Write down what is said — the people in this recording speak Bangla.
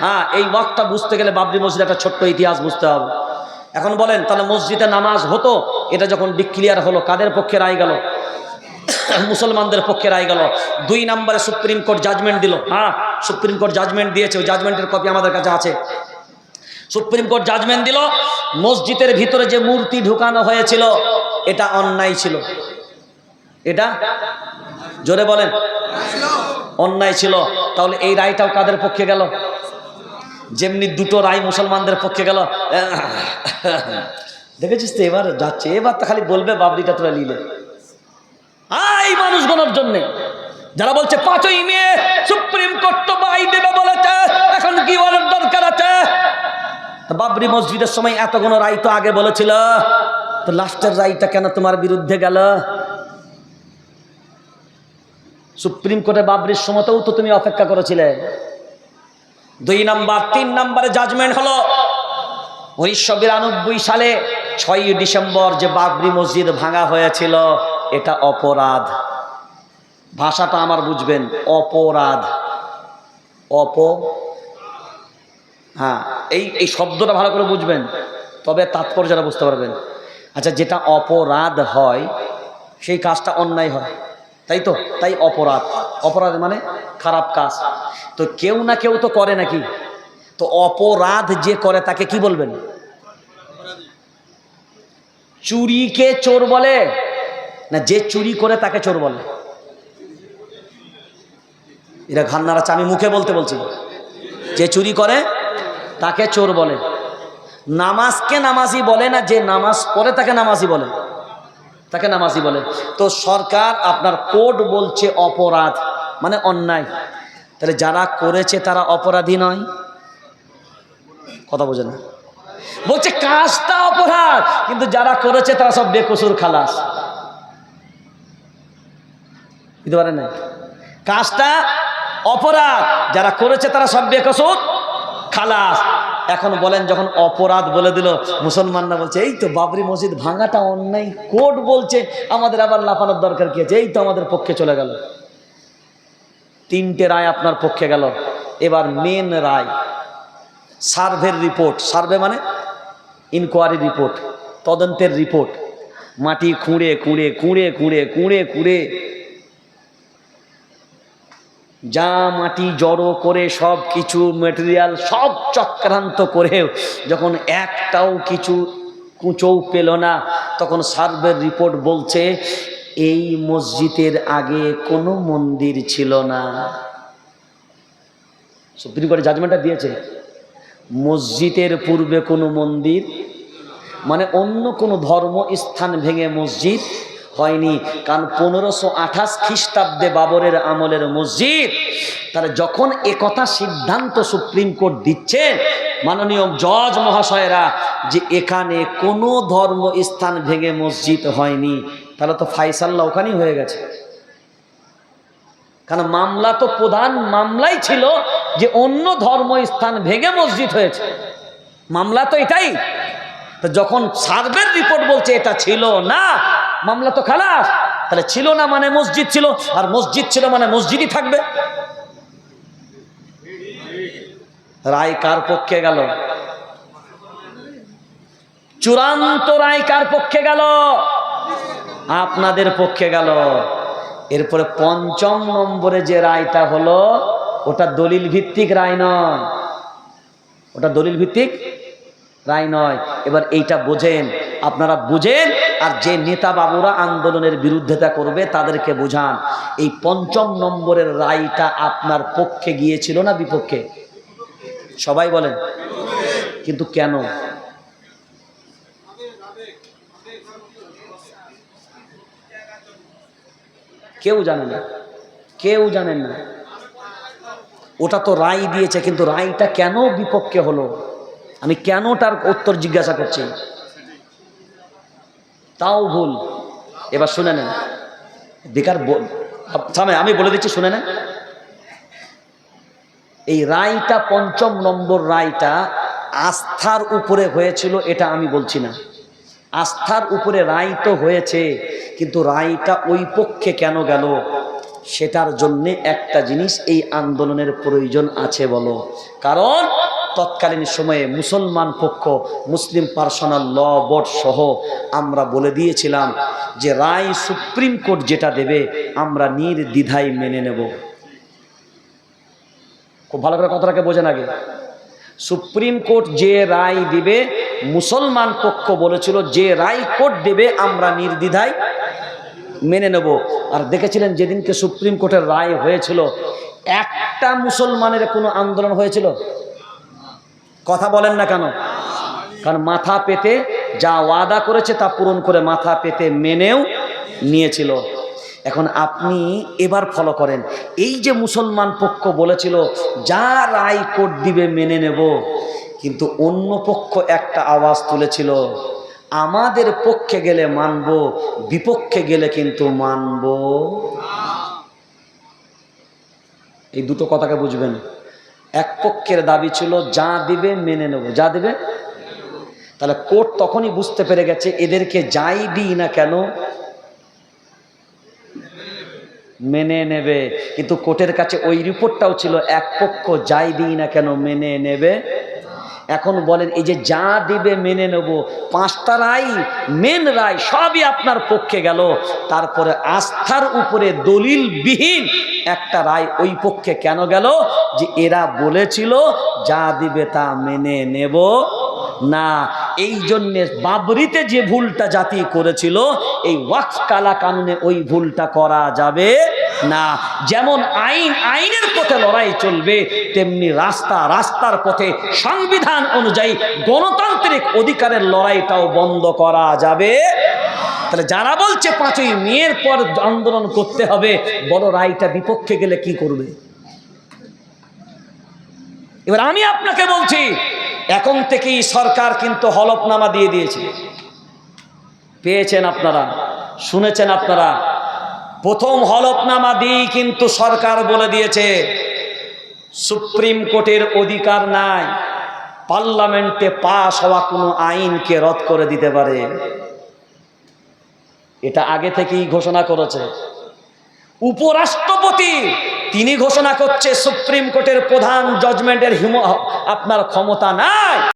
হ্যাঁ এই ওয়াক্তটা বুঝতে গেলে বাবরি মসজিদ একটা ছোট্ট ইতিহাস বুঝতে হবে। এখন বলেন, তাহলে মসজিদে নামাজ হতো? এটা যখন ডিক্লিয়ার হলো, কাদের পক্ষে রায় গেল? মুসলমানদের পক্ষে রায় গেল। দুই নম্বরে সুপ্রিম কোর্ট জাজমেন্ট দিল। হ্যাঁ সুপ্রিম কোর্ট জাজমেন্ট দিয়েছে, ওই জাজমেন্টের কপি আমাদের কাছে আছে। সুপ্রিম কোর্ট জাজমেন্ট দিল, মসজিদের ভিতরে যে মূর্তি ঢুকানো হয়েছিল, এটা অন্যায় ছিল। এটা? জোরে বলেন। অন্যায় ছিল। তাহলে এই রায়টাও কাদের পক্ষে গেল? যেমনি দুটো রায় মুসলমানদের পক্ষে গেল দেখেছিস তো এবার যাচ্ছে, এবার তো খালি বলবে বাবরিটা তোরা নিলে। এই মানুষগুলোর জন্য। যারা বলছে, পাঁচই মে সুপ্রিম কোর্ট তো বাই দেবে বলেছে, এখন কি বলার দরকার আছে? বাবরি মসজিদের সময় এত এতগুলো রায় তো আগে বলেছিল, তো লাস্টের রায়টা কেন তোমার বিরুদ্ধে গেল? সুপ্রিম কোর্টে বাবরির সময়তেও তো তুমি অপেক্ষা করেছিলে। দুই নাম্বার, তিন নাম্বারে জাজমেন্ট হলো। উনিশশো বিরানব্বই সালে ছয়ই ডিসেম্বর যে বাবরি মসজিদ ভাঙা হয়েছিল, এটা অপরাধ। ভাষাটা আমার বুঝবেন, অপরাধ। অপ হ্যাঁ এই এই শব্দটা ভালো করে বুঝবেন, তবে তাৎপর্যটা বুঝতে পারবেন। আচ্ছা যেটা অপরাধ হয়, সেই কাজটা অন্যায় হয়। তাই তো? তাই অপরাধ। অপরাধ মানে খারাপ কাজ। তো কেউ না কেউ তো করে নাকি? তো অপরাধ যে করে তাকে কি বলবেন? চুরিকে চোর বলে? না যে চুরি করে তাকে চোর বলে? এরা ঘান্নারা আমি মুখে বলতে বলছি। যে চুরি করে তাকে চোর বলে। নামাজকে নামাজি বলে না যে নামাজ পড়ে তাকে নামাজি বলে? তাকে নামাজি বলে। তো সরকার আপনার কোড বলছে অপরাধ। মানে অন্যায়। তাহলে যারা করেছে তারা অপরাধী নয়। কথা বোঝে না? বলছে, কাজটা অপরাধ। কিন্তু যারা করেছে তারা সব বেকসুর খালাস। বুঝতে পারে না কাজটা অপরাধ। যারা করেছে তারা সব বেকসুর খালাস। এখন বলেন, যখন অপরাধ বলে দিল, মুসলমানরা বলছে, এই তো বাবরি মসজিদ ভাঙাটা অন্যায়। কোর্ট বলছে, আমাদের আবার লাফানোর দরকার কি আছে? এই তো আমাদের পক্ষে চলে গেল। তিনটে রায় আপনার পক্ষে গেল। এবার মেন রায় সার্ভের রিপোর্ট সার্ভে মানে ইনকোয়ারি রিপোর্ট তদন্তের রিপোর্ট মাটি খুঁড়ে খুঁড়ে খুঁড়ে খুঁড়ে খুঁড়ে খুঁড়ে। যা মাটি জড়ো করে সব কিছু মেটেরিয়াল সব চক্রান্ত করেও যখন একটাও কিছু কুঁচৌ পেল না, তখন সার্ভের রিপোর্ট বলছে এই মসজিদের আগে কোনো মন্দির ছিল না। সুপ্রিম কোর্টে জাজমেন্টটা দিয়েছে। মসজিদের পূর্বে কোনো মন্দির মানে অন্য কোনো ধর্ম স্থান ভেঙে মসজিদ হয়নি। কারণ পনেরোশো আঠাশ খ্রিস্টাব্দে বাবরের আমলের মসজিদ তাহলে যখন একথা সিদ্ধান্ত সুপ্রিম কোর্ট দিচ্ছে, মাননীয় জজ মহাশয়রা, যে এখানে কোনো ধর্ম স্থান ভেঙে মসজিদ হয়নি। তাহলে তো ফাইসাল্লা ওখানেই হয়ে গেছে। কারণ মামলা তো প্রধান মামলাই ছিল যে অন্য ধর্ম স্থান ভেঙে মসজিদ হয়েছে। মামলা তো এটাই। তো যখন সার্ভের রিপোর্ট বলছে এটা ছিল না, মামলা তো খালাস। তাহলে ছিল না মানে মসজিদ ছিল, আর মসজিদ ছিল মানে মসজিদই থাকবে। রায় কার পক্ষে গেল? চূড়ান্ত রায় কার পক্ষে গেল? আপনাদের পক্ষে গেল। এরপরে পঞ্চম নম্বরে যে রায়টা হলো, ওটা দলিল ভিত্তিক রায় নয়। ওটা দলিল ভিত্তিক রায় নয়। এবার এইটা বোঝেন। আপনারা বুঝেন আর যে নেতা বাবুরা আন্দোলনের বিরুদ্ধেতা করবে তাদেরকে বোঝান। এই পঞ্চম নম্বরের রায়টা আপনার পক্ষে গিয়েছিল না বিপক্ষে? সবাই বলেন। কিন্তু কেন? কেউ জানে না। কেউ জানেন না। ওটা তো রায় দিয়েছে, কিন্তু রায়টা কেন বিপক্ষে হলো? আমি কেন তার উত্তর জিজ্ঞাসা করছি? তাও ভুল। এবার শুনে নেন। বেকার থামে, আমি বলে দিচ্ছি, শুনে নেন। এই রায়টা পঞ্চম নম্বর রায়টা আস্থার উপরে হয়েছিল, এটা আমি বলছি না। আস্থার উপরে রায় তো হয়েছে, কিন্তু রায়টা ওই পক্ষে কেন গেল? সেটার জন্যে একটা জিনিস এই আন্দোলনের প্রয়োজন আছে বলো। কারণ তৎকালীন সময়ে মুসলমান পক্ষ, মুসলিম পার্সোনাল ল বোর্ড সহ আমরা বলে দিয়েছিলাম যে রায় সুপ্রিম কোর্ট যেটা দেবে, আমরা নির্দ্বিধায় মেনে নেব। খুব ভালো করে কথাটাকে বোঝেন আগে। সুপ্রিম কোর্ট যে রায় দিবে, মুসলমান পক্ষ বলেছিল, যে রায় কোর্ট দেবে, আমরা নির্দ্বিধায় মেনে নেব। আর দেখেছিলেন যেদিনকে সুপ্রিম কোর্টের রায় হয়েছিল, একটা মুসলমানের কোনো আন্দোলন হয়েছিল? কথা বলেন না কেন? কারণ মাথা পেতে যা ওয়াদা করেছে তা পূরণ করে মাথা পেতে মেনেও নিয়েছিল। এখন আপনি এবার ফলো করেন। এই যে মুসলমান পক্ষ বলেছিল, যা রায় কোর্ট দিবে মেনে নেব। কিন্তু অন্য পক্ষ একটা আওয়াজ তুলেছিল, আমাদের পক্ষে গেলে মানব, বিপক্ষে গেলে কিন্তু মানব। এই দুটো কথাকে বুঝবেন। এক পক্ষের দাবি ছিল, যা দিবে মেনে নেব। যা দিবে? তাহলে কোর্ট তখনই বুঝতে পেরে গেছে, এদেরকে যাই দিই না কেন মেনে নেবে। কিন্তু কোর্টের কাছে ওই রিপোর্টটাও ছিল, এক পক্ষ যাই দিই না কেন মেনে নেবে? এখন বলেন, এই যে যা দিবে মেনে নেব। পাঁচটা রায় মেন রায় সবই আপনার পক্ষে গেল। তারপরে আস্থার উপরে দলিলবিহীন একটা রায় ওই পক্ষে কেন গেল? যে এরা বলেছিল, যা দিবে তা মেনে নেব। না, এই জন্যে বাবরিতে যে ভুলটা জাতি করেছিল, এই ওয়াক্স কালা কানুনে ওই ভুলটা করা যাবে না। যেমন আইন, আইনের পথে লড়াই চলবে, তেমনি রাস্তা, রাস্তার পথে সংবিধান অনুযায়ী গণতান্ত্রিক অধিকারের লড়াইটাও বন্ধ করা যাবে। তাহলে যারা বলছে পাঁচই মেয়ের পর আন্দোলন করতে হবে, বড় রায়টা বিপক্ষে গেলে কি করবে? এবার আমি আপনাকে বলছি এখন থেকেই সরকার কিন্তু হলফনামা দিয়ে দিয়েছে। পেয়েছেন আপনারা, শুনেছেন আপনারা। প্রথম হলফনামা দিয়েই কিন্তু সরকার বলে দিয়েছে, সুপ্রিম কোর্টের অধিকার নাই, পার্লামেন্টে পাশ হওয়া কোনো আইনকে রদ করে দিতে পারে। এটা আগে থেকেই ঘোষণা করেছে। উপরাষ্ট্রপতি তিনি ঘোষণা করছে সুপ্রিম কোর্টের প্রধান জজমেন্টের আপনার ক্ষমতা নাই।